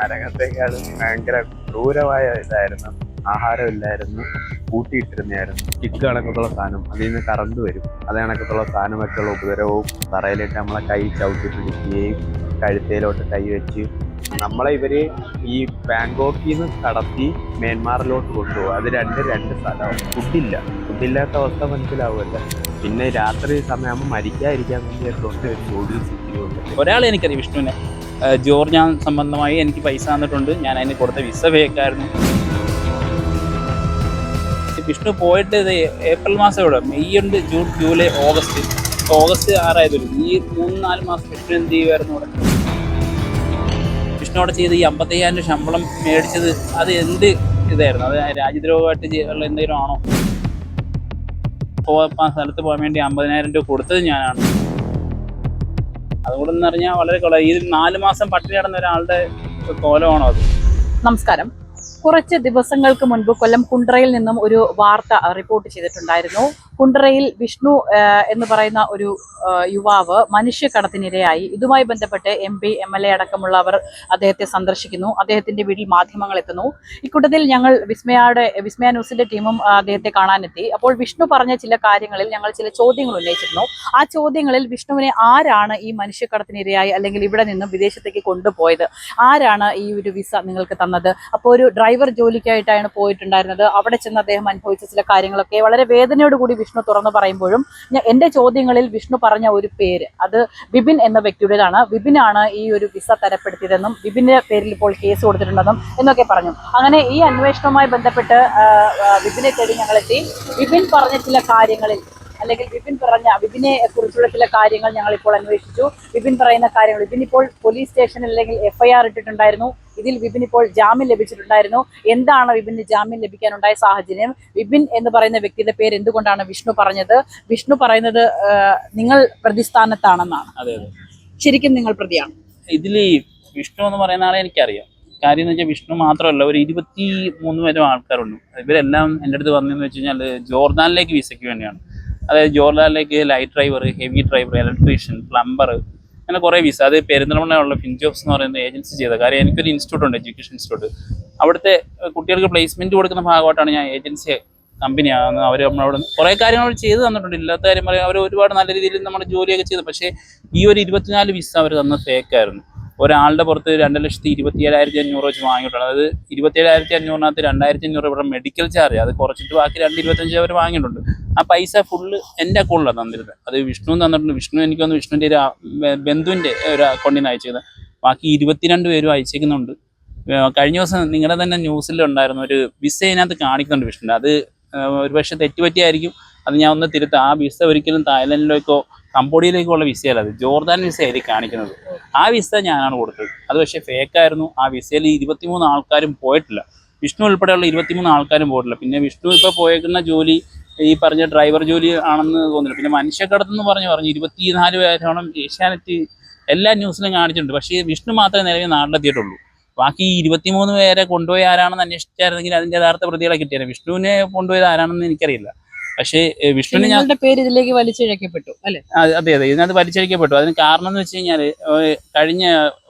നരകത്തെക്കാളും ഭയങ്കര ക്രൂരമായ ഇതായിരുന്നു. ആഹാരമില്ലായിരുന്നു. കൂട്ടിയിട്ടിരുന്നായിരുന്നു കിക്ക് കണക്കത്തുള്ള സാധനം. അതിൽ നിന്ന് കറണ്ട് വരും. അത് കണക്കത്തുള്ള സാധനമൊക്കെയുള്ള ഉപദ്രവവും തറയിലിട്ട് നമ്മളെ കൈ ചവിട്ടി പിടിക്കുകയും കഴുത്തേലോട്ട് കൈ വെച്ച് നമ്മളെ ഇവർ ഈ ബാങ്കോക്കിൽ നിന്ന് കടത്തി മ്യാൻമാറിലോട്ട് കൊണ്ടുപോകും. അത് രണ്ട് രണ്ട് സ്ഥലമാണ് ഫുഡില്ല ഫുഡില്ലാത്ത അവസ്ഥ മനസ്സിലാവുമല്ല. പിന്നെ രാത്രി സമയമാകുമ്പോൾ മരിക്കാതിരിക്കാൻ വേണ്ടി ഒരു ജോലി ഒരാളെ എനിക്കറിയാം വിഷ്ണുവിനെ. ഏഹ് ജോർജാൻ സംബന്ധമായി എനിക്ക് പൈസ തന്നിട്ടുണ്ട്. ഞാൻ അതിന് കൊടുത്ത വിസ ഫേക്കായിരുന്നു വിഷ്ണു പോയിട്ട് ഇത് ഏപ്രിൽ മാസം ഇവിടെ മെയ് ഉണ്ട് ജൂൺ ജൂലൈ ഓഗസ്റ്റ്. ഓഗസ്റ്റ് ആറായതുള്ളൂ ഈ മൂന്ന് നാല് മാസം വിഷ്ണു എന്ത് ചെയ്യുമായിരുന്നു ഇവിടെ വിഷ്ണു അവിടെ ചെയ്ത് ഈ അമ്പത്തയ്യായിരം രൂപ ശമ്പളം മേടിച്ചത് അത് എന്ത് ഇതായിരുന്നു? അത് രാജ്യദ്രോഹമായിട്ട് ഉള്ള എന്തെങ്കിലും ആണോ? പോകാൻ സ്ഥലത്ത് പോകാൻ വേണ്ടി അമ്പതിനായിരം രൂപ കൊടുത്തത് ഞാനാണ്. അതുകൊണ്ടെന്ന് പറഞ്ഞാൽ വളരെ കൊള്ള ഈ നാല് മാസം പട്ടിണി കിടന്ന ഒരാളുടെ കോലമാണോ അത്? നമസ്കാരം. കുറച്ച് ദിവസങ്ങൾക്ക് മുൻപ് കൊല്ലം കുണ്ട്രയിൽ നിന്നും ഒരു വാർത്ത റിപ്പോർട്ട് ചെയ്തിട്ടുണ്ടായിരുന്നു. കുണ്ട്രയിൽ വിഷ്ണു എന്ന് പറയുന്ന ഒരു യുവാവ് മനുഷ്യക്കടത്തിനിരയായി. ഇതുമായി ബന്ധപ്പെട്ട് M P M L A അടക്കമുള്ളവർ അദ്ദേഹത്തെ സന്ദർശിക്കുന്നു. അദ്ദേഹത്തിന്റെ വീട്ടിൽ മാധ്യമങ്ങൾ എത്തുന്നു. ഇക്കൂട്ടത്തിൽ ഞങ്ങൾ വിസ്മയയുടെ വിസ്മയ ന്യൂസിന്റെ ടീമും അദ്ദേഹത്തെ കാണാനെത്തി. അപ്പോൾ വിഷ്ണു പറഞ്ഞ ചില കാര്യങ്ങളിൽ ഞങ്ങൾ ചില ചോദ്യങ്ങൾ ഉന്നയിച്ചിരുന്നു. ആ ചോദ്യങ്ങളിൽ വിഷ്ണുവിനെ ആരാണ് ഈ മനുഷ്യക്കടത്തിനിരയായി അല്ലെങ്കിൽ ഇവിടെ നിന്നും വിദേശത്തേക്ക് കൊണ്ടുപോയത്? ആരാണ് ഈ ഒരു വിസ നിങ്ങൾക്ക് തന്നത്? അപ്പോൾ ഒരു ഡ്രൈവർ ജോലിക്കായിട്ടാണ് പോയിട്ടുണ്ടായിരുന്നത്. അവിടെ ചെന്ന് അദ്ദേഹം അനുഭവിച്ച ചില കാര്യങ്ങളൊക്കെ വളരെ വേദനയോടുകൂടി വിഷ്ണു തുറന്നു പറയുമ്പോഴും എന്റെ ചോദ്യങ്ങളിൽ വിഷ്ണു പറഞ്ഞ ഒരു പേര് അത് വിപിൻ എന്ന വ്യക്തിയുടേതാണ്. വിപിനാണ് ഈ ഒരു വിസ തരപ്പെടുത്തിയതെന്നും വിപിന്റെ പേരിൽ ഇപ്പോൾ കേസ് കൊടുത്തിട്ടുണ്ടെന്നും എന്നൊക്കെ പറഞ്ഞു. അങ്ങനെ ഈ അന്വേഷണവുമായി ബന്ധപ്പെട്ട് വിപിനെ തേടി ഞങ്ങളെത്തി. വിപിൻ പറഞ്ഞ ചില കാര്യങ്ങളിൽ അല്ലെങ്കിൽ വിപിൻ പറഞ്ഞ വിപിനെ കുറിച്ചുള്ള ചില കാര്യങ്ങൾ ഞങ്ങൾ ഇപ്പോൾ അന്വേഷിച്ചു. വിപിൻ പറയുന്ന കാര്യങ്ങൾ വിപിൻ ഇപ്പോൾ പോലീസ് സ്റ്റേഷനിൽ അല്ലെങ്കിൽ എഫ്ഐആർ ഇട്ടിട്ടുണ്ടായിരുന്നു. ഇതിൽ വിപിൻ ഇപ്പോൾ ജാമ്യം ലഭിച്ചിട്ടുണ്ടായിരുന്നു. എന്താണ് വിപിന് ജാമ്യം ലഭിക്കാനുണ്ടായ സാഹചര്യം? വിപിൻ എന്ന് പറയുന്ന വ്യക്തിയുടെ പേര് എന്തുകൊണ്ടാണ് വിഷ്ണു പറഞ്ഞത്? വിഷ്ണു പറയുന്നത് നിങ്ങൾ പ്രതിസ്ഥാനത്താണെന്നാണ്. അതെ അതെ. ശരിക്കും നിങ്ങൾ പ്രതിയാണ്. ഇതിൽ വിഷ്ണു എന്ന് പറയുന്ന ആളെ എനിക്കറിയാം. കാര്യം എന്ന് വെച്ചാൽ വിഷ്ണു മാത്രമല്ല ഒരു ഇരുപത്തി മൂന്ന് പേരും ആൾക്കാരുണ്ട് ഇവരെല്ലാം എന്റെ അടുത്ത് വന്നതെന്ന് വെച്ച് കഴിഞ്ഞാൽ ജോർദാനിലേക്ക് വിസയ്ക്ക് വേണ്ടിയാണ്. അതായത് ജോർദാനിലേക്ക് light driver heavy driver electrician plumber അങ്ങനെ കുറേ വിസ അത് പെരിന്തൽമണ്ണയുള്ള ഫിൻജോബ്സ് എന്ന് പറയുന്ന ഏജൻസി ചെയ്ത കാര്യം എനിക്കൊരു ഇൻസ്റ്റിറ്റ്യൂട്ട് ഉണ്ട് എഡ്യൂക്കേഷൻ ഇൻസ്റ്റിറ്റ്യൂട്ട് അവിടുത്തെ കുട്ടികൾക്ക് പ്ലേസ്മെന്റ് കൊടുക്കുന്ന ഭാഗമായിട്ടാണ് ഞാൻ ഏജൻസി കമ്പനിയാണ് അവർ നമ്മളവിടെ കുറേ കാര്യങ്ങൾ ചെയ്ത് തന്നിട്ടുണ്ട്. ഇല്ലാത്ത കാര്യം പറയാം അവർ ഒരുപാട് നല്ല രീതിയിൽ നമ്മുടെ ജോലിയൊക്കെ ചെയ്തു. പക്ഷേ ഈ ഒരു ഇരുപത്തിനാല് വിസ അവർ തന്ന ഫേക്കായിരുന്നു ഒരാളുടെ പുറത്ത് രണ്ട് ലക്ഷത്തി ഇരുപത്തി ഏഴായിരത്തി അഞ്ഞൂറ് വെച്ച് വാങ്ങിയിട്ടുണ്ട് അതായത് ഇരുപത്തി ഏഴായിരത്തി അഞ്ഞൂറിനകത്ത് രണ്ടായിരത്തി അഞ്ഞൂറ് ഇവിടെ മെഡിക്കൽ ചാർജ് അത് കുറച്ചിട്ട് ബാക്കി രണ്ട് ഇരുപത്തഞ്ച് അവർ വാങ്ങിയിട്ടുണ്ട്. ആ പൈസ ഫുള്ള് എന്റെ അക്കൗണ്ടിലാണ് തന്നിരുന്നത്. അത് വിഷ്ണു തന്നിട്ടുണ്ട്. വിഷ്ണു എനിക്ക് വന്ന് വിഷ്ണുവിന്റെ ഒരു ബന്ധുവിന്റെ ഒരു അക്കൗണ്ടിൽ നിന്ന് അയച്ചത് ബാക്കി ഇരുപത്തിരണ്ട് പേരും അയച്ചേക്കുന്നുണ്ട് കഴിഞ്ഞ ദിവസം നിങ്ങളുടെ തന്നെ ന്യൂസിലുണ്ടായിരുന്നു ഒരു വിസ ഇതിനകത്ത് കാണിക്കുന്നുണ്ട് വിഷ്ണുവിന്റെ. അത് ഒരു ഒരുപക്ഷെ തെറ്റുപറ്റിയായിരിക്കും. അത് ഞാൻ ഒന്ന് തിരുത്താം. ആ വിസ ഒരിക്കലും തായ്ലൻഡിലേക്കോ കംബോഡിയയിലേക്കോ ഉള്ള വിസയല്ല അത് ജോർദാൻ വിസ ആയിരിക്കും കാണിക്കുന്നത്. ആ വിസ ഞാനാണ് കൊടുത്തത്. അത് പക്ഷേ ഫേക്കായിരുന്നു ആ വിസയിൽ ഇരുപത്തിമൂന്ന് ആൾക്കാരും പോയിട്ടില്ല. വിഷ്ണു ഉൾപ്പെടെയുള്ള ഇരുപത്തിമൂന്ന് ആൾക്കാരും പോയിട്ടില്ല. പിന്നെ വിഷ്ണു ഇപ്പോൾ പോയേക്കുന്ന ജോലി ഈ പറഞ്ഞ ഡ്രൈവർ ജോലി ആണെന്ന് തോന്നുന്നില്ല. പിന്നെ മനുഷ്യക്കടത്തെന്ന് പറഞ്ഞു പറഞ്ഞു ഇരുപത്തിനാല് പേരോളം ഏഷ്യാനെറ്റ് എല്ലാ ന്യൂസിലും കാണിച്ചിട്ടുണ്ട്. പക്ഷേ വിഷ്ണു മാത്രമേ നിലവിൽ നാട്ടിലെത്തിയിട്ടുള്ളൂ. ബാക്കി ഇരുപത്തിമൂന്ന് പേരെ കൊണ്ടുപോയി ആരാണെന്ന് അന്വേഷിച്ചായിരുന്നെങ്കിൽ അതിന്റെ യഥാർത്ഥ പ്രതികളെ കിട്ടിയത് വിഷ്ണുവിനെ കൊണ്ടുപോയത് ആരാണെന്ന് എനിക്കറിയില്ല. പക്ഷേ വിഷ്ണുവിനെ ഞാൻ പേര് ഇതിലേക്ക് വലിച്ചിഴക്കപ്പെട്ടു അല്ലെ? അതെ അതെ ഇതിനകത്ത് വലിച്ചഴക്കപ്പെട്ടു. അതിന് കാരണം എന്ന് വെച്ച് കഴിഞ്ഞാൽ കഴിഞ്ഞ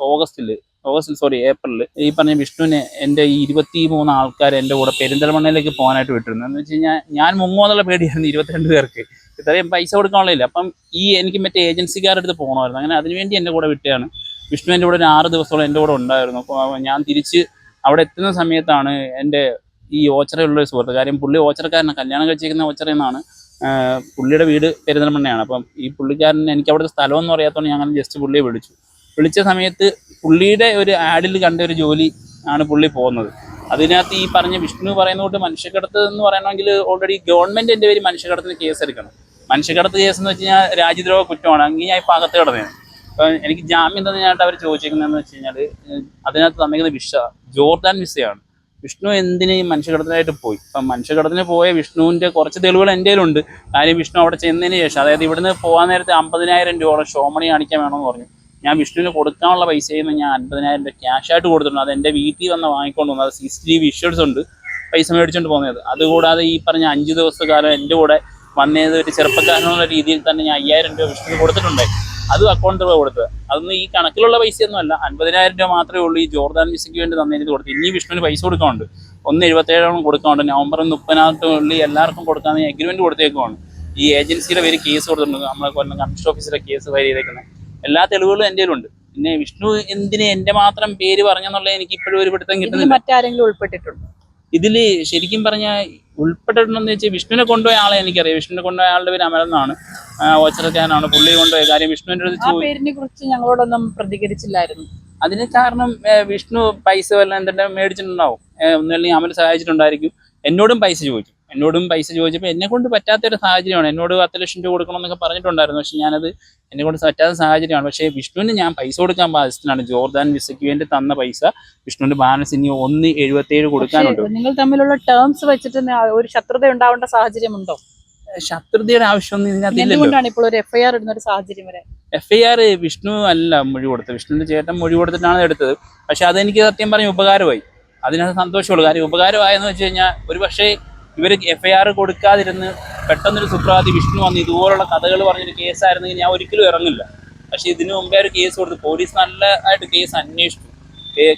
ഓഗസ്റ്റിൽ ഓഗസ്റ്റിൽ സോറി ഏപ്രിലിൽ ഈ പറഞ്ഞ വിഷ്ണുവിനെ എന്റെ ഈ ഇരുപത്തി മൂന്ന് ആൾക്കാർ എന്റെ കൂടെ പെരിന്തൽമണ്ണയിലേക്ക് പോകാനായിട്ട് വിട്ടിരുന്നു. എന്ന് വെച്ച് കഴിഞ്ഞാൽ ഞാൻ മുങ്ങുമെന്നുള്ള പേടിയായിരുന്നു ഇരുപത്തിരണ്ട് പേർക്ക്. ഇത്രയും പൈസ കൊടുക്കാനുള്ളില്ല അപ്പം ഈ എനിക്ക് മറ്റേ ഏജൻസിക്കാരുടെ അടുത്ത് പോകണമായിരുന്നു. അങ്ങനെ അതിനുവേണ്ടി എന്റെ കൂടെ വിട്ടതാണ് വിഷ്ണു എന്റെ കൂടെ ഒരു ആറ് ദിവസത്തോളം എന്റെ കൂടെ ഉണ്ടായിരുന്നു. അപ്പോൾ ഞാൻ തിരിച്ച് അവിടെ എത്തുന്ന സമയത്താണ് എന്റെ ഈ ഓച്ചറയുള്ള ഒരു സുഹൃത്ത്. കാര്യം പുള്ളി ഓച്ചറക്കാരനാണ് കല്യാണം കഴിച്ചിരിക്കുന്ന ഓച്ചറ എന്നാണ് പുള്ളിയുടെ വീട് പെരുന്തൽമണ്ണയാണ്. അപ്പം ഈ പുള്ളിക്കാരൻ എനിക്ക് അവിടുത്തെ സ്ഥലമൊന്നും അറിയാത്തതുകൊണ്ട് ഞാൻ അങ്ങനെ ജസ്റ്റ് പുള്ളിയെ വിളിച്ചു. വിളിച്ച സമയത്ത് പുള്ളിയുടെ ഒരു ആഡിൽ കണ്ട ഒരു ജോലി ആണ് പുള്ളി പോകുന്നത്. അതിനകത്ത് ഈ പറഞ്ഞ വിഷ്ണു പറയുന്ന കൊണ്ട് മനുഷ്യക്കടത്ത് എന്ന് പറയണമെങ്കിൽ ഓൾറെഡി ഗവൺമെന്റ് എന്റെ പേര് മനുഷ്യക്കടത്തിന് കേസ് എടുക്കണം. മനുഷ്യക്കടത്ത് കേസ് എന്ന് വെച്ച് കഴിഞ്ഞാൽ രാജ്യദ്രോഹ കുറ്റമാണ്. അങ്ങനെ ഞാൻ ഇപ്പം അകത്ത് കിടന്നേനെ അപ്പം എനിക്ക് ജാമ്യം തന്നെയായിട്ട് അവർ ചോദിച്ചിരിക്കുന്നതെന്ന് വെച്ച് കഴിഞ്ഞാൽ അതിനകത്ത് തന്നിരിക്കുന്ന വിസ ജോർദാൻ വിസയാണ്. വിഷ്ണു എന്തിന് ഈ മനുഷ്യഘടത്തിനായിട്ട് പോയി? അപ്പം മനുഷ്യഘടത്തിന് പോയ വിഷ്ണുവിന്റെ കുറച്ച് തെളിവുകൾ എന്റെ കയ്യിലുണ്ട്. കാര്യം വിഷ്ണു അവിടെ ചെന്നതിന് ശേഷം അതായത് ഇവിടുന്ന് പോകാൻ നേരത്തെ അമ്പതിനായിരം രൂപ ഷോമണി കാണിക്കാൻ വേണമെന്ന് പറഞ്ഞു. ഞാൻ വിഷ്ണുവിന് കൊടുക്കാനുള്ള പൈസയിൽ നിന്ന് ഞാൻ അൻപതിനായിരം രൂപ ക്യാഷ് ആയിട്ട് കൊടുത്തിട്ടുണ്ട്. അത് എന്റെ വീട്ടിൽ വന്ന് വാങ്ങിക്കൊണ്ട് വന്നു. അത് C C T V issues ഉണ്ട്. പൈസ മേടിച്ചുകൊണ്ട് പോകുന്നത്. അതുകൂടാതെ ഈ പറഞ്ഞ അഞ്ച് ദിവസക്കാലം കാലം എന്റെ കൂടെ വന്നത് ഒരു ചെറുപ്പക്കാരനുള്ള രീതിയിൽ തന്നെ ഞാൻ അയ്യായിരം രൂപ വിഷ്ണുവിന് കൊടുത്തിട്ടുണ്ടായി അതും അക്കൗണ്ട് രൂപ കൊടുത്തത്. അതൊന്നും ഈ കണക്കിലുള്ള പൈസയൊന്നും അല്ല. അൻപതിനായിരം രൂപ മാത്രമേ ഉള്ളൂ ഈ ജോർദാൻ വിസയ്ക്ക് വേണ്ടി തന്നതിന് കൊടുത്തു ഇനി വിഷ്ണുവിന് പൈസ കൊടുക്കാനുണ്ട്. ഒന്ന് എഴുപത്തേഴോളം കൊടുക്കാനുണ്ട്. നവംബർ മുപ്പതിനകത്തുള്ളിൽ എല്ലാവർക്കും കൊടുക്കാന്ന് എഗ്രിമെന്റ് കൊടുത്തേക്കുവാണ്. ഈ ഏജൻസിയുടെ പേര് കേസ് കൊടുത്തിട്ടുണ്ട്. നമ്മളെ കൊല്ലം കമ്മീഷൻ ഓഫീസിലെ കേസ് ഫയൽ ചെയ്തേക്കുന്നത് എല്ലാ തെളിവുകളും എന്റെ ഉണ്ട് പിന്നെ വിഷ്ണു എന്തിന് എന്റെ മാത്രം പേര് പറഞ്ഞെന്നുള്ളത് എനിക്ക് ഇപ്പോഴും ഒരു പിടുത്തം കിട്ടുന്നില്ല. മറ്റാരെങ്കിലും ഉൾപ്പെട്ടിട്ടുണ്ടോ? ഇതിൽ ശരിക്കും പറഞ്ഞാൽ ഉൾപ്പെട്ടിട്ടുണ്ടെന്ന് വെച്ചാൽ വിഷ്ണുവിനെ കൊണ്ടുപോയ ആളെ എനിക്കറിയാം. വിഷ്ണുവിനെ കൊണ്ടുപോയ ആളുടെ പേര് അമരന്നാണ് ഓച്ചറക്കാരനാണ് പുള്ളി കൊണ്ടുപോയ കാര്യം വിഷ്ണുവിന്റെ അടുത്ത് പേരിനെ കുറിച്ച് ഞങ്ങളോടൊന്നും പ്രതികരിച്ചില്ലായിരുന്നു. അതിന് കാരണം വിഷ്ണു പൈസ വല്ല എന്തെങ്കിലും മേടിച്ചിട്ടുണ്ടാവും. ഒന്നുമില്ലെങ്കിൽ അമൽ സഹായിച്ചിട്ടുണ്ടായിരിക്കും. എന്നോടും പൈസ ചോദിച്ചു എന്നോടും പൈസ ചോദിച്ചപ്പോൾ എന്നെ കൊണ്ട് പറ്റാത്തൊരു സാഹചര്യമാണ്. എന്നോട് പത്ത് ലക്ഷം രൂപ കൊടുക്കണം എന്നൊക്കെ പറഞ്ഞിട്ടുണ്ടായിരുന്നു. പക്ഷെ ഞാനത് എന്നെ കൊണ്ട് പറ്റാത്ത സാഹചര്യമാണ്. പക്ഷേ വിഷ്ണുവിന് ഞാൻ പൈസ കൊടുക്കാൻ ബാധ്യസ്ഥനാണ്. ജോർദാൻ വിസയ്ക്ക് വേണ്ടി തന്ന പൈസ വിഷ്ണുവിന്റെ ബാലൻസ് ഇനി ഒന്ന് എഴുപത്തേഴ് കൊടുക്കാനുണ്ട്. നിങ്ങൾ തമ്മിലുള്ള ടേംസ് വെച്ചിട്ട് ഒരു ശത്രുത ഉണ്ടാവേണ്ട സാഹചര്യമുണ്ടോ? ശത്രുതയുടെ ആവശ്യമൊന്നും എന്തുകൊണ്ടാണ് ഇപ്പോൾ ഒരു എഫ്ഐആർ ഇടുന്ന ഒരു സാഹചര്യം വരെ? എഫ് ഐ ആർ വിഷ്ണു അല്ല മൊഴി കൊടുത്തത്. വിഷ്ണുവിന്റെ ചേട്ടൻ മൊഴി കൊടുത്തിട്ടാണ് എടുത്തത്. പക്ഷെ അതെനിക്ക് സത്യം പറഞ്ഞ ഉപകാരമായി. അതിനകത്ത് സന്തോഷമുള്ളൂ. കാര്യം ഉപകാരമായെന്ന് വെച്ച് കഴിഞ്ഞാൽ ഒരു പക്ഷേ ഇവർ എഫ് ഐ ആർ കൊടുക്കാതിരുന്ന് പെട്ടെന്നൊരു സുപ്രഭാതി വിഷ്ണു വന്ന് ഇതുപോലുള്ള കഥകൾ പറഞ്ഞൊരു കേസായിരുന്നെങ്കിൽ ഞാൻ ഒരിക്കലും ഇറങ്ങില്ല. പക്ഷേ ഇതിനു മുമ്പേ ഒരു കേസ് കൊടുത്തു. പോലീസ് നല്ല ആയിട്ട് കേസ് അന്വേഷിച്ചു.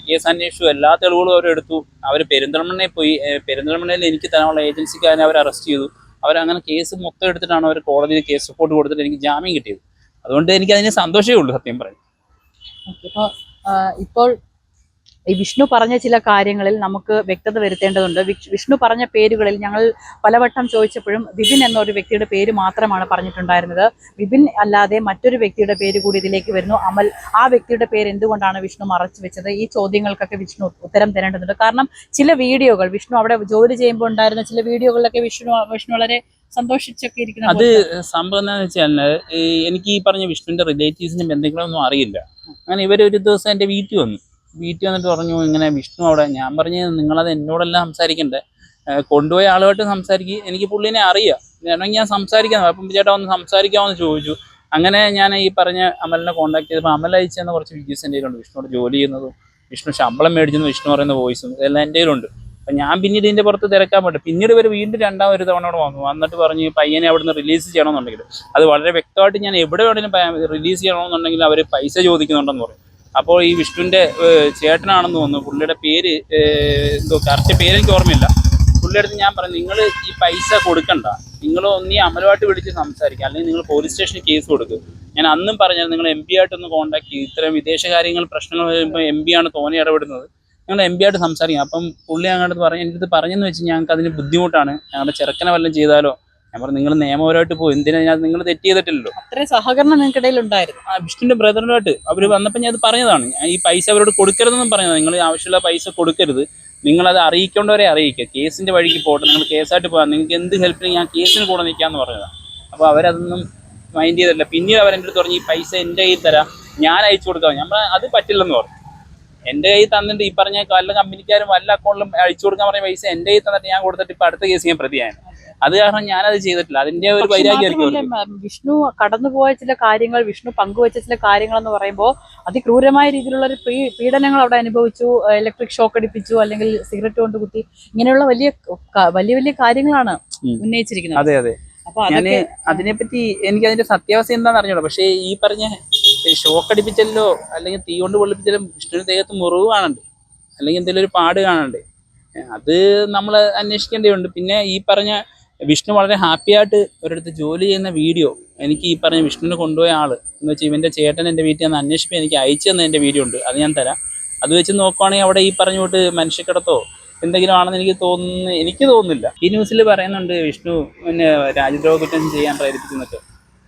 കേസ് അന്വേഷിച്ചു. എല്ലാ തെളിവുകളും അവരെടുത്തു അവർ പെരിന്തൽമണ്ണയിൽ പോയി. പെരിന്തൽമണ്ണയിൽ എനിക്ക് തരാനുള്ള ഏജൻസിക്കാരെ അവർ അറസ്റ്റ് ചെയ്തു. അവരങ്ങനെ കേസ് മൊത്തം എടുത്തിട്ടാണ് അവർ കോടതിയിൽ കേസ് റിപ്പോർട്ട് കൊടുത്തിട്ട് എനിക്ക് ജാമ്യം കിട്ടിയത്. അതുകൊണ്ട് എനിക്ക് അതിന് സന്തോഷമേ ഉള്ളൂ സത്യം പറയാം ഇപ്പോൾ ഈ വിഷ്ണു പറഞ്ഞ ചില കാര്യങ്ങളിൽ നമുക്ക് വ്യക്തത വരുത്തേണ്ടതുണ്ട്. വിഷ്ണു പറഞ്ഞ പേരുകളിൽ ഞങ്ങൾ പലവട്ടം ചോദിച്ചപ്പോഴും വിപിൻ എന്നൊരു വ്യക്തിയുടെ പേര് മാത്രമാണ് പറഞ്ഞിട്ടുണ്ടായിരുന്നത്. വിപിൻ അല്ലാതെ മറ്റൊരു വ്യക്തിയുടെ പേര് കൂടി ഇതിലേക്ക് വരുന്നു. അമൽ ആ വ്യക്തിയുടെ പേര് എന്തുകൊണ്ടാണ് വിഷ്ണു മറച്ചു വെച്ചത്? ഈ ചോദ്യങ്ങൾക്കൊക്കെ വിഷ്ണു ഉത്തരം തരേണ്ടതുണ്ട്. കാരണം ചില വീഡിയോകൾ വിഷ്ണു അവിടെ ജോലി ചെയ്യുമ്പോൾ ഉണ്ടായിരുന്ന ചില വീഡിയോകളിലൊക്കെ വിഷ്ണു വിഷ്ണു വളരെ സന്തോഷിച്ചൊക്കെ ഇരിക്കുന്നു അത്. സംഭവം എന്താണെന്ന് വെച്ചാൽ എനിക്ക് ഈ പറഞ്ഞ വിഷ്ണുവിന്റെ റിലേറ്റീവ്സിന്റെ ബന്ധങ്ങളൊന്നും അറിയില്ല. അങ്ങനെ ഇവരൊരു ഒരു ദിവസം എന്റെ വീട്ടിൽ വന്നു. വീട്ടിൽ വന്നിട്ട് പറഞ്ഞു ഇങ്ങനെ വിഷ്ണു അവിടെ. ഞാൻ പറഞ്ഞു നിങ്ങളത് എന്നോടല്ല സംസാരിക്കണ്ടേ? കൊണ്ടുപോയ ആളുമായിട്ട് സംസാരിക്കുക എനിക്ക് പുള്ളിനെ അറിയാം. വേണമെങ്കിൽ ഞാൻ സംസാരിക്കാം. അപ്പം ചേട്ടാ ഒന്ന് സംസാരിക്കാമെന്ന് ചോദിച്ചു. അങ്ങനെ ഞാൻ ഈ പറഞ്ഞ അമലിനെ കോൺടാക്ട് ചെയ്തപ്പോൾ അമൽ തന്നെ കുറച്ച് വീഡിയോസ് എന്റെ കയ്യിലുണ്ട്. വിഷ്ണുവിടെ ജോലി ചെയ്യുന്നതും വിഷ്ണു ശമ്പളം മേടിച്ചെന്ന് വിഷ്ണു പറയുന്ന വോയിസും ഇതെല്ലാം എന്റെ കയ്യിലുണ്ട്. അപ്പം ഞാൻ പിന്നീട് ഇതിന്റെ പുറത്ത് തിരക്കാൻ പറ്റും പിന്നീട് ഇവർ വീണ്ടും രണ്ടാം ഒരു തവണ കൂടെ വന്നു. വന്നിട്ട് പറഞ്ഞ് പയ്യനെ അവിടുന്ന് റിലീസ് ചെയ്യണമെന്നുണ്ടെങ്കിൽ അത് വളരെ വ്യക്തമായിട്ട് ഞാൻ എവിടെ വേണമെങ്കിലും റിലീസ് ചെയ്യണമെന്നുണ്ടെങ്കിൽ അവർ പൈസ ചോദിക്കുന്നുണ്ടെന്ന് പറയും. അപ്പോൾ ഈ വിഷ്ണുവിന്റെ ചേട്ടനാണെന്ന് തോന്നുന്നു. പുള്ളിയുടെ പേര് എന്തോ കറക്റ്റ് പേരെനിക്ക് ഓർമ്മയില്ല. പുള്ളിയുടെ അടുത്ത് ഞാൻ പറഞ്ഞു നിങ്ങൾ ഈ പൈസ കൊടുക്കണ്ട. നിങ്ങൾ ഒന്നീ അമലമായിട്ട് വിളിച്ച് സംസാരിക്കുക അല്ലെങ്കിൽ നിങ്ങൾ പോലീസ് സ്റ്റേഷനിൽ കേസ് കൊടുക്കുക ഞാൻ അന്നും പറഞ്ഞത് നിങ്ങൾ എം പി ആയിട്ടൊന്ന് കോൺടാക്ട് ചെയ്യും. ഇത്തരം വിദേശ കാര്യങ്ങൾ പ്രശ്നങ്ങൾ വരുമ്പോൾ എം പി ആണ് തോന്നി ഇടപെടുന്നത്. നിങ്ങൾ എം പി ആയിട്ട് സംസാരിക്കും. അപ്പം പുള്ളി അങ്ങോട്ട് പറഞ്ഞു എന്റെ അടുത്ത് പറഞ്ഞെന്ന് വെച്ച് ഞങ്ങൾക്ക് അതിന് ബുദ്ധിമുട്ടാണ്. ഞങ്ങളുടെ ചെറുക്കനെ വല്ലതും ചെയ്താലോ? ഞാൻ പറഞ്ഞു നിങ്ങൾ നിയമപരമായിട്ട് പോകും എന്തിനാ നിങ്ങൾ തെറ്റ് ചെയ്തിട്ടില്ലല്ലോ? അത്രയും സഹകരണം നിങ്ങൾക്കിടയിൽ ഉണ്ടായിരുന്നു ആ വിഷ്ണുവിന്റെ ബ്രദറിനായിട്ട് അവർ വന്നപ്പോൾ ഞാൻ അത് പറഞ്ഞതാണ്. ഈ പൈസ അവരോട് കൊടുക്കരുതെന്നും പറഞ്ഞതാണ്. നിങ്ങൾ ആവശ്യമുള്ള പൈസ കൊടുക്കരുത്. നിങ്ങളത് അറിയിക്കേണ്ടവരെ അറിയിക്കുക. കേസിന്റെ വഴിക്ക് പോട്ടെ നിങ്ങൾ കേസായിട്ട് പോകാം. നിങ്ങൾക്ക് എന്ത് ഹെൽപ്പിന് ഞാൻ കേസിന് കൂടെ നിൽക്കാമെന്ന് പറഞ്ഞതാണ്. അപ്പോൾ അവരതൊന്നും മൈൻഡ് ചെയ്തില്ല പിന്നീട് അവരെന്റെ അടുത്ത് പറഞ്ഞു ഈ പൈസ എന്റെ കയ്യിൽ തരാം. ഞാൻ അയച്ചു കൊടുക്കാം. ഞാൻ അത് പറ്റില്ലെന്ന് പറഞ്ഞു. എന്റെ കയ്യിൽ തന്നിട്ട് ഈ പറഞ്ഞ വല്ല കമ്പനിക്കാരും വല്ല അക്കൗണ്ടിലും അയച്ചു കൊടുക്കാൻ പറഞ്ഞ പൈസ എന്റെ കയ്യിൽ തന്നിട്ട് ഞാൻ കൊടുത്തിട്ട് ഇപ്പം അടുത്ത കേസ് ഞാൻ പ്രതിയാണ് അത് കാരണം ഞാനത് ചെയ്തിട്ടില്ല. അതിന്റെ ഒരു വൈരാഗ്യം വൈരാഗ്യമായിരിക്കും വിഷ്ണു കടന്നുപോയ ചില കാര്യങ്ങൾ വിഷ്ണു പങ്കുവച്ച ചില കാര്യങ്ങൾ എന്ന് പറയുമ്പോൾ അതിക്രൂരമായ രീതിയിലുള്ള ഒരു പീഡനങ്ങൾ അവിടെ അനുഭവിച്ചു ഇലക്ട്രിക് ഷോക്ക് അടിപ്പിച്ചു അല്ലെങ്കിൽ സിഗരറ്റ് കൊണ്ട് കുത്തി ഇങ്ങനെയുള്ള വലിയ വലിയ വലിയ കാര്യങ്ങളാണ്. ഉന്നയിച്ചിരിക്കുന്നത്. അതെ അതെ. ഞാൻ അതിനെപ്പറ്റി എനിക്ക് അതിന്റെ സത്യാവസ്ഥ എന്താണെന്ന് അറിഞ്ഞോ പക്ഷേ ഈ പറഞ്ഞ ഷോക്ക് അടിപ്പിച്ചല്ലോ അല്ലെങ്കിൽ തീ കൊണ്ട് പൊള്ളിപ്പിച്ചാലും വിഷ്ണുവിന് ദേഹത്ത് മുറിവ് കാണണ്ട്. അല്ലെങ്കിൽ എന്തെങ്കിലും ഒരു പാട് കാണണ്ട്. അത് നമ്മൾ അന്വേഷിക്കേണ്ടതുണ്ട്. പിന്നെ ഈ പറഞ്ഞ വിഷ്ണു വളരെ ഹാപ്പി ആയിട്ട് ഒരിടത്ത് ജോലി ചെയ്യുന്ന വീഡിയോ എനിക്ക് ഈ പറഞ്ഞ വിഷ്ണുവിന് കൊണ്ടുപോയ ആൾ എന്ന് വെച്ചാൽ ഇവന്റെ ചേട്ടൻ എന്റെ വീട്ടിൽ നിന്ന് അന്വേഷിപ്പോൾ എനിക്ക് അയച്ചു തന്ന എന്റെ വീഡിയോ ഉണ്ട്. അത് ഞാൻ തരാം. അത് വെച്ച് നോക്കുവാണെങ്കിൽ അവിടെ ഈ പറഞ്ഞ തൊട്ട് മനുഷ്യക്കിടത്തോ എന്തെങ്കിലും ആണെന്ന് എനിക്ക് തോന്നുന്നു എനിക്ക് തോന്നുന്നില്ല. ഈ ന്യൂസിൽ പറയുന്നുണ്ട് വിഷ്ണു പിന്നെ രാജ്യദ്രോഹ കുറ്റം ചെയ്യാൻ പ്രേരിപ്പിച്ചെന്നൊക്കെ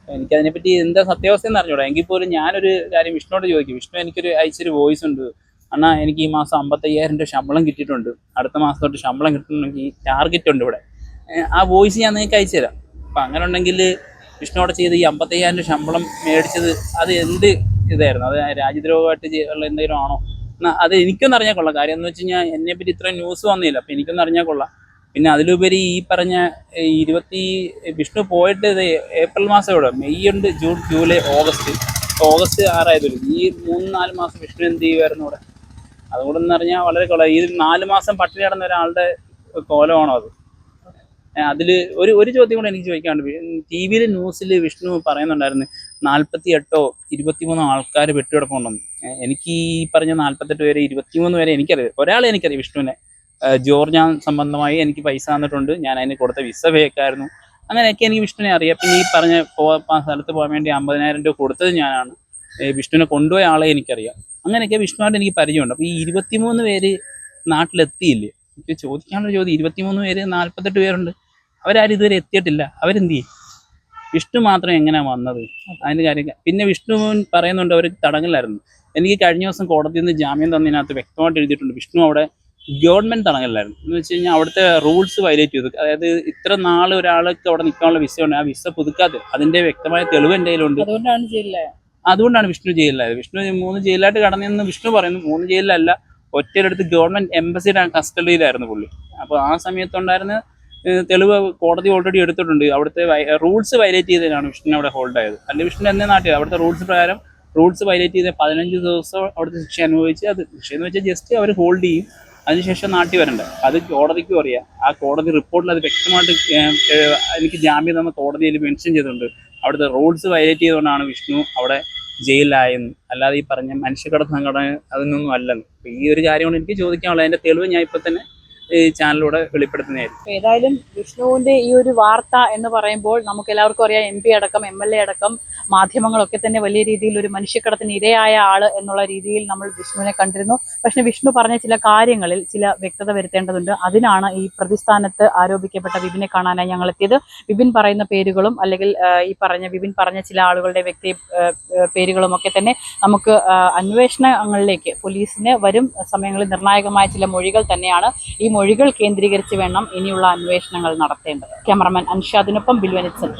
എനിക്കതിനെപ്പറ്റി എന്താ സത്യാവസ്ഥ എന്ന് അറിഞ്ഞൂടാ. എങ്കിൽ പോലും ഞാനൊരു കാര്യം വിഷ്ണുവോട് ചോദിക്കും. വിഷ്ണു എനിക്കൊരു അയച്ചൊരു വോയിസ് ഉണ്ട്. അണ്ണാ എനിക്ക് ഈ മാസം അമ്പത്തയ്യായിരം രൂപ ശമ്പളം കിട്ടിയിട്ടുണ്ട്. അടുത്ത മാസം തൊട്ട് ശമ്പളം കിട്ടണമെങ്കിൽ ടാർഗറ്റ് ഉണ്ട് ഇവിടെ. ആ വോയിസ് ഞാൻ നിങ്ങൾക്ക് അയച്ചു തരാം. അപ്പം അങ്ങനെ ഉണ്ടെങ്കിൽ വിഷ്ണുവോടെ ചെയ്ത് ഈ അമ്പത്തയ്യായിരം രൂപ ശമ്പളം മേടിച്ചത് അത് എന്ത് ഇതായിരുന്നു? അത് രാജ്യദ്രോഹമായിട്ട് ഉള്ള എന്തെങ്കിലും ആണോ? എന്നാൽ അത് എനിക്കൊന്നും അറിഞ്ഞാൽ കൊള്ളാം. കാര്യം എന്ന് വെച്ച് കഴിഞ്ഞാൽ എന്നെ പറ്റി ഇത്രയും ന്യൂസ് വന്നില്ല. അപ്പം എനിക്കൊന്നും അറിഞ്ഞാൽ കൊള്ളാം. പിന്നെ അതിലുപരി ഈ പറഞ്ഞ ഇരുപത്തി വിഷ്ണു പോയിട്ട് ഇത് ഏപ്രിൽ മാസം ഇവിടെ മെയ് ഉണ്ട് ജൂൺ ജൂലൈ ഓഗസ്റ്റ്. ഓഗസ്റ്റ് ആറായതുള്ളൂ ഈ മൂന്ന് നാല് മാസം വിഷ്ണു എന്ത് ചെയ്യുമായിരുന്നു ഇവിടെ അതുകൂടെ എന്ന് പറഞ്ഞാൽ വളരെ കൊള്ളാം. ഈ നാല് മാസം പട്ടിണി കിടന്ന ഒരാളുടെ കോലമാണോ അത്? അതിൽ ഒരു ഒരു ചോദ്യം കൂടെ എനിക്ക് ചോദിക്കാനുണ്ട്. ടി വിയിൽ ന്യൂസിൽ വിഷ്ണു പറയുന്നുണ്ടായിരുന്നു നാൽപ്പത്തി എട്ടോ ഇരുപത്തിമൂന്നോ ആൾക്കാർ വെട്ടിയെടുപ്പുണ്ടെന്ന് എനിക്ക് ഈ പറഞ്ഞ നാൽപ്പത്തെട്ട് പേര് ഇരുപത്തിമൂന്ന് പേരെ എനിക്കറിയാം. ഒരാളെ എനിക്കറിയാം വിഷ്ണുവിനെ. ഏഹ് ജോർജാൻ സംബന്ധമായി എനിക്ക് പൈസ തന്നിട്ടുണ്ട്. ഞാൻ അതിന് കൊടുത്ത വിസ ഫേക്കായിരുന്നു അങ്ങനെയൊക്കെ എനിക്ക് വിഷ്ണുവിനെ അറിയാം. പിന്നെ ഈ പറഞ്ഞ സ്ഥലത്ത് പോകാൻ വേണ്ടി അമ്പതിനായിരം രൂപ കൊടുത്തത് ഞാനാണ്. വിഷ്ണുവിനെ കൊണ്ടുപോയ ആളെ എനിക്കറിയാം. അങ്ങനെയൊക്കെ വിഷ്ണുവായിട്ട് എനിക്ക് പരിചയമുണ്ട്. അപ്പോൾ ഈ ഇരുപത്തിമൂന്ന് പേര് നാട്ടിലെത്തിയില്ലേ? എനിക്ക് ചോദിക്കാനുള്ള ചോദ്യം. ഇരുപത്തിമൂന്ന് പേര് നാൽപ്പത്തെട്ട് പേരുണ്ട്. അവരാരും ഇതുവരെ എത്തിയിട്ടില്ല. അവരെന്ത് ചെയ്യും വിഷ്ണു മാത്രം എങ്ങനെയാണ് വന്നത്? അതിന്റെ കാര്യം പിന്നെ വിഷ്ണു പറയുന്നുണ്ട് അവർ തടങ്കലായിരുന്നു എനിക്ക് കഴിഞ്ഞ ദിവസം കോടതിയിൽ നിന്ന് ജാമ്യം തന്നതിനകത്ത് വ്യക്തമായിട്ട് എഴുതിയിട്ടുണ്ട് വിഷ്ണു അവിടെ ഗവൺമെന്റ് തടങ്കലായിരുന്നു എന്ന് വെച്ച് കഴിഞ്ഞാൽ അവിടുത്തെ റൂൾസ് വയലേറ്റ് ചെയ്തു. അതായത് ഇത്ര നാൾ ഒരാൾക്ക് അവിടെ നിൽക്കാനുള്ള വിസ ഉണ്ട് ആ വിസ പുതുക്കാതെ അതിന്റെ വ്യക്തമായ തെളിവ് എന്റെ കയ്യിലുണ്ട്. അതുകൊണ്ടാണ് വിഷ്ണു ജയിലിലായത്. വിഷ്ണു മൂന്ന് ജയിലായിട്ട് കടന്നെന്ന് വിഷ്ണു പറയുന്നു. മൂന്ന് ജയിലിലല്ല ഒറ്റയിടത്ത് ഗവൺമെന്റ് എംബസിയുടെ കസ്റ്റഡിയിലായിരുന്നു പുള്ളി. അപ്പോൾ ആ സമയത്തുണ്ടായിരുന്ന തെളിവ് കോടതി ഓൾറെഡി എടുത്തിട്ടുണ്ട്. അവിടുത്തെ റൂൾസ് വയലേറ്റ് ചെയ്തതിനാണ് വിഷ്ണു അവിടെ ഹോൾഡ് ആയത്. അല്ലെങ്കിൽ വിഷ്ണു എന്നേ നാട്ടിൽ അവിടുത്തെ റൂൾസ് പ്രകാരം റൂൾസ് വയലേറ്റ് ചെയ്ത് പതിനഞ്ച് ദിവസം അവിടുത്തെ ശിക്ഷ അനുഭവിച്ച് അത് ശിക്ഷ എന്ന് വെച്ചാൽ ജസ്റ്റ് അവർ ഹോൾഡ് ചെയ്യും. അതിനുശേഷം നാട്ടിൽ വരണ്ട? അത് കോടതിക്കും അറിയാം. ആ കോടതി റിപ്പോർട്ടിൽ അത് വ്യക്തമായിട്ട് എനിക്ക് ജാമ്യം തന്ന കോടതിയിൽ മെൻഷൻ ചെയ്തിട്ടുണ്ട്. അവിടുത്തെ റൂൾസ് വയലേറ്റ് ചെയ്തുകൊണ്ടാണ് വിഷ്ണു അവിടെ ജയിലിലായെന്ന്. അല്ലാതെ ഈ പറഞ്ഞ മനുഷ്യക്കടത്ത് സംഘടന അതിനൊന്നും അല്ലെന്ന്. ഈ ഒരു കാര്യം കൊണ്ട് എനിക്ക് ചോദിക്കാനുള്ളത്. അതിന്റെ തെളിവ് ഞാൻ ഇപ്പം തന്നെ ഈ ചാനലിലൂടെ വെളിപ്പെടുത്തുന്നതായിരിക്കും. ഏതായാലും വിഷ്ണുവിന്റെ ഈ ഒരു വാർത്ത എന്ന് പറയുമ്പോൾ നമുക്ക് എല്ലാവർക്കും അറിയാം എം പി അടക്കം എം എൽ എ അടക്കം മാധ്യമങ്ങളൊക്കെ തന്നെ വലിയ രീതിയിൽ ഒരു മനുഷ്യക്കടത്തിന് ഇരയായ ആൾ എന്നുള്ള രീതിയിൽ നമ്മൾ വിഷ്ണുവിനെ കണ്ടിരുന്നു. പക്ഷെ വിഷ്ണു പറഞ്ഞ ചില കാര്യങ്ങളിൽ ചില വ്യക്തത വരുത്തേണ്ടതുണ്ട്. അതിനാണ് ഈ പ്രതിസ്ഥാനത്ത് ആരോപിക്കപ്പെട്ട വിപിനെ കാണാനായി ഞങ്ങൾ എത്തിയത് വിപിൻ പറയുന്ന പേരുകളും അല്ലെങ്കിൽ ഈ പറഞ്ഞ വിപിൻ പറഞ്ഞ ചില ആളുകളുടെ വ്യക്തി പേരുകളും ഒക്കെ തന്നെ നമുക്ക് അന്വേഷണങ്ങളിലേക്ക് പോലീസിന് വരും സമയങ്ങളിൽ നിർണായകമായ ചില മൊഴികൾ തന്നെയാണ് ഈ മൊഴികൾ കേന്ദ്രീകരിച്ച് വേണം ഇനിയുള്ള അന്വേഷണങ്ങൾ നടത്തേണ്ടത്. ക്യാമറമാൻ അൻഷാദിനൊപ്പം ബിൽവനിച്ചൻ